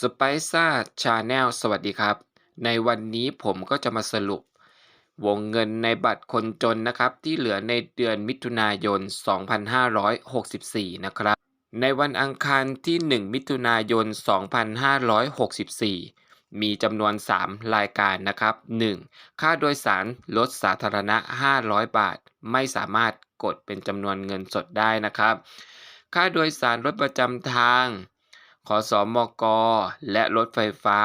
สไปซ่าชาแนลสวัสดีครับ ในวันนี้ผมก็จะมาสรุป วงเงินในบัตรคนจนนะครับ ที่เหลือในเดือนมิถุนายน 2564 นะครับ ในวันอังคารที่ 1 มิถุนายน 2564 มีจำนวน 3 รายการนะครับ 1. ค่าโดยสารรถสาธารณะ 500 บาท ไม่สามารถกดเป็นจำนวนเงินสดได้นะครับ ค่าโดยสารรถประจำทาง ขอสอมกและรถไฟฟ้า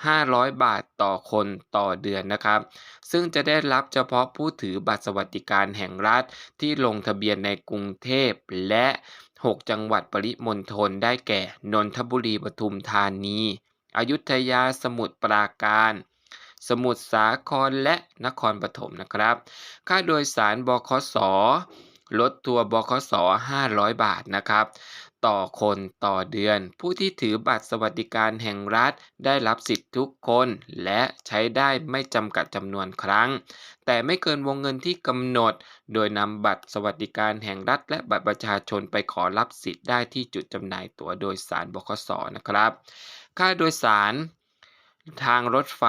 500 บาทต่อคนต่อเดือนนะครับ ซึ่งจะได้รับเฉพาะผู้ถือบัตรสวัสดิการแห่งรัฐที่ลงทะเบียนในกรุงเทพและ 6 จังหวัดปริมณฑลได้แก่ นนทบุรีปทุมธานี อยุธยาสมุทรปราการสมุทรสาครและนครปฐมนะครับ ค่าโดยสารบคส รถทัวร์บคส 500 บาทนะครับ ต่อคนต่อเดือน ผู้ที่ถือบัตรสวัสดิการแห่งรัฐได้รับสิทธิ์ทุกคน และใช้ได้ไม่จำกัดจำนวนครั้ง แต่ไม่เกินวงเงินที่กำหนด โดยนำบัตรสวัสดิการแห่งรัฐ และบัตรประชาชนไปขอรับสิทธิ์ได้ที่จุดจำหน่ายตั๋วโดยสารบคสนะครับ ค่าโดยสาร ทางรถไฟ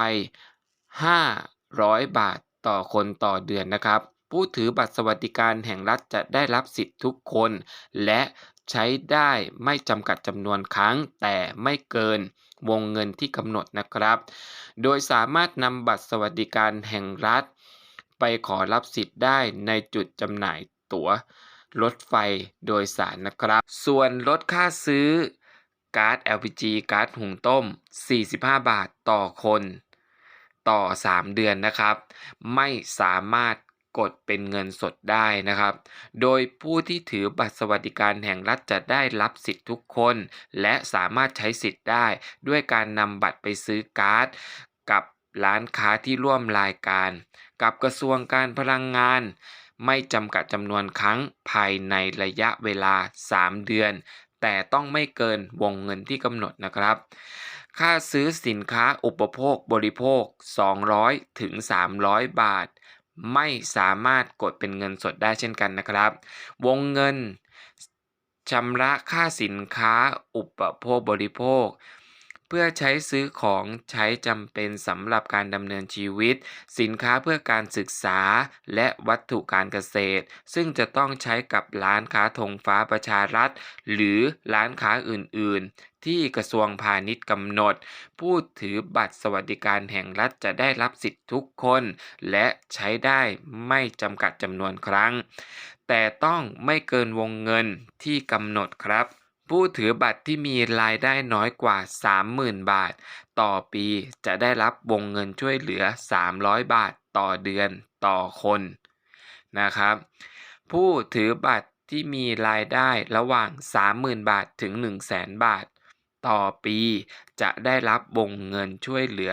500 บาทต่อคนต่อเดือนนะครับผู้ถือบัตรสวัสดิการแห่งรัฐจะได้รับสิทธิ์ทุกคน และ ใช้ได้ไม่จำกัดจำนวนครั้ง แต่ไม่เกินวงเงินที่กำหนดนะครับ โดยสามารถนำบัตรสวัสดิการแห่งรัฐ ไปขอรับสิทธิ์ได้ในจุดจำหน่ายตั๋วรถไฟโดยสารนะครับ ส่วนลดค่าซื้อก๊าร์ด LPG ก๊าร์ดหุงต้ม 45 บาทต่อคน ต่อ 3 เดือนนะครับ ไม่สามารถ กดเป็นเงินสดได้นะครับ โดยผู้ที่ถือบัตรสวัสดิการแห่งรัฐจะได้รับสิทธิ์ทุกคน และสามารถใช้สิทธิ์ได้ ด้วยการนำบัตรไปซื้อการ์ด กับร้านค้าที่ร่วมรายการ กับกระทรวงการพลังงาน ไม่จำกัดจำนวนครั้งภายในระยะเวลา 3 เดือน แต่ต้องไม่เกินวงเงินที่กำหนดนะครับค่าซื้อสินค้าอุปโภคบริโภค 200 ถึง 300 บาท ไม่สามารถกดเป็นเงินสดได้เช่นกันนะครับ วงเงินชำระค่าสินค้าอุปโภคบริโภค เพื่อใช้ซื้อของใช้จำเป็นสำหรับการดำเนินชีวิต สินค้าเพื่อการศึกษา และวัตถุการเกษตร ซึ่งจะต้องใช้กับร้านค้าธงฟ้าประชารัฐ หรือร้านค้าอื่น ๆ ที่กระทรวงพาณิชย์กำหนด ผู้ถือบัตรสวัสดิการแห่งรัฐจะได้รับสิทธิ์ทุกคน และใช้ได้ไม่จำกัดจำนวนครั้ง แต่ต้องไม่เกินวงเงินที่กำหนดครับ ผู้ถือบัตรที่มีรายได้น้อยกว่า 30,000 บาท ต่อปีจะได้รับวงเงินช่วยเหลือ 300 บาทต่อเดือนต่อคนนะครับ ผู้ถือบัตรที่มีรายได้ระหว่าง 30,000 บาทถึง 100,000 บาท ต่อปีจะได้รับวงเงินช่วยเหลือ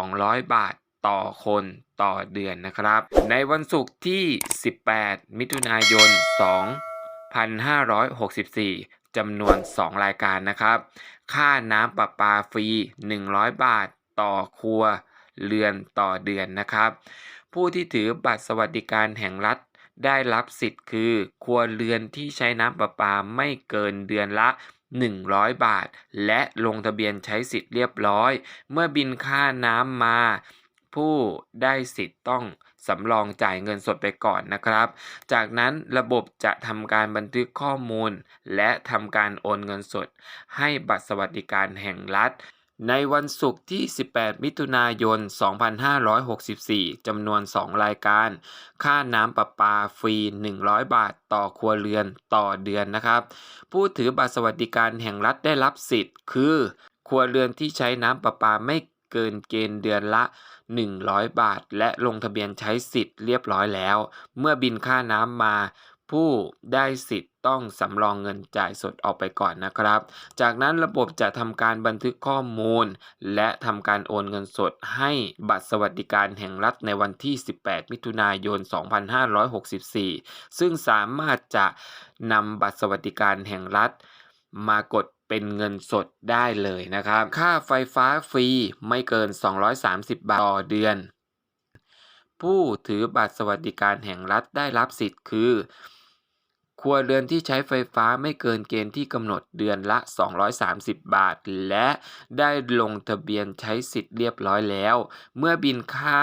200 บาทต่อคนต่อเดือนนะครับ ในวันศุกร์ที่ 18 มิถุนายน 2564 จำนวน 2 รายการนะครับ ค่าน้ำประปาฟรี 100 บาทต่อครัวเรือนต่อเดือนนะครับ ผู้ที่ถือบัตรสวัสดิการแห่งรัฐได้รับสิทธิ์คือ ครัวเรือนที่ใช้น้ำประปาไม่เกินเดือนละ 100 บาท และลงทะเบียนใช้สิทธิ์เรียบร้อย เมื่อบินค่าน้ำมา ผู้ได้สิทธิ์ต้อง สำรองจ่ายเงินสดไปก่อนนะครับ จากนั้นระบบจะทำการบันทึกข้อมูล และทำการโอนเงินสด ให้บัตรสวัสดิการแห่งรัฐในวันศุกร์ที่ 18 มิถุนายน 2564 จำนวน 2 รายการ ค่าน้ำประปาฟรี 100 บาทต่อครัวเรือนต่อเดือนนะครับ ผู้ถือบัตรสวัสดิการแห่งรัฐได้รับสิทธิ์ คือ ครัวเรือนที่ใช้น้ำประปาไม่ เกินเกณฑ์เดือนละ 100 บาท และลงทะเบียนใช้สิทธิ์เรียบร้อยแล้ว เมื่อบินค่าน้ำมาผู้ได้สิทธิ์ต้องสำรองเงินจ่ายสดออกไปก่อนนะครับ จากนั้นระบบจะทำการบันทึกข้อมูล และทำการโอนเงินสดให้บัตรสวัสดิการแห่งรัฐในวันที่ 18 มิถุนายน 2564 ซึ่งสามารถจะนำบัตรสวัสดิการแห่งรัฐมากด เป็นเงินสดได้เลยนะครับ ค่าไฟฟ้าฟรีไม่เกิน 230 บาทต่อเดือน ผู้ถือบัตรสวัสดิการแห่งรัฐได้รับสิทธิ์คือ ครัวเรือนที่ใช้ไฟฟ้าไม่เกินเกณฑ์ที่กำหนดเดือนละ 230 บาท และได้ลงทะเบียนใช้สิทธิ์เรียบร้อยแล้ว เมื่อบินค่า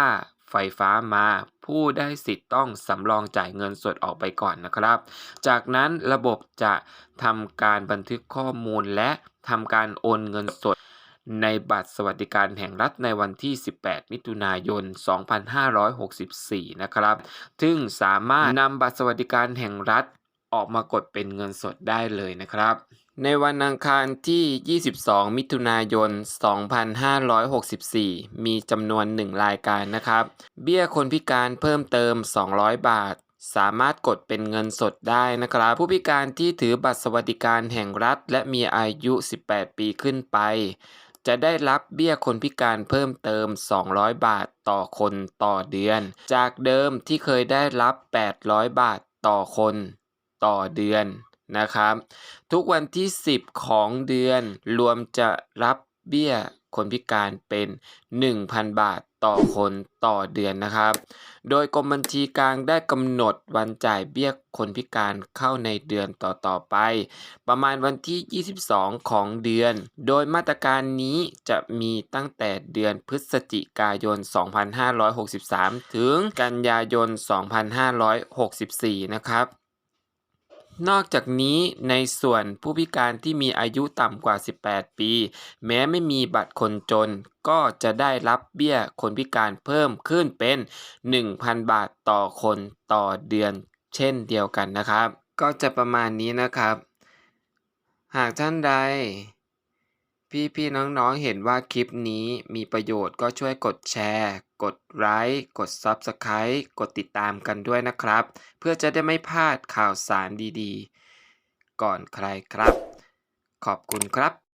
ไฟฟ้ามา ผู้ได้สิทธิ์ต้องสำรองจ่ายเงินสดออกไปก่อนนะครับ จากนั้นระบบจะทำการบันทึกข้อมูลและทำการโอนเงินสดในบัตรสวัสดิการแห่งรัฐในวันที่ 18 มิถุนายน 2564 นะครับ ซึ่งสามารถนำบัตรสวัสดิการแห่งรัฐออกมากดเป็นเงินสดได้เลยนะครับ ในวันอังคารที่ 22 มิถุนายน 2564 มีจำนวน 1 รายการนะครับ เบี้ยคนพิการเพิ่มเติม 200 บาท สามารถกดเป็นเงินสดได้นะครับ ผู้พิการที่ถือบัตรสวัสดิการแห่งรัฐ และมีอายุ 18 ปีขึ้นไป จะได้รับเบี้ยคนพิการเพิ่มเติม 200 บาทต่อคนต่อเดือน จากเดิมที่เคยได้รับ 800 บาทต่อคน ต่อเดือน นะครับ ทุกวันที่ 10 ของเดือนรวมจะรับเบี้ยคนพิการเป็น 1,000 บาทต่อคนต่อเดือนนะครับ โดยกรมบัญชีกลางได้กำหนดวันจ่ายเบี้ยคนพิการเข้าในเดือนต่อๆไป ประมาณวันที่ 22 ของเดือน โดยมาตรการนี้จะมีตั้งแต่เดือนพฤศจิกายน 2563 ถึงกันยายน 2564 นะครับ นอกจากนี้ในส่วนผู้พิการที่มีอายุต่ำกว่า 18 ปี แม้ไม่มีบัตรคนจน ก็จะได้รับเบี้ยคนพิการเพิ่มขึ้นเป็น 1,000 บาทต่อคนต่อเดือน เช่นเดียวกันนะครับ ก็จะประมาณนี้นะครับ หากท่านใด พี่ๆน้องๆ เห็นว่าคลิปนี้มีประโยชน์ก็ช่วยกดแชร์ กดไลค์ กด Subscribe กดติดตามกันด้วยนะครับ เพื่อจะได้ไม่พลาดข่าวสารดีๆ ก่อนใครครับ ขอบคุณครับ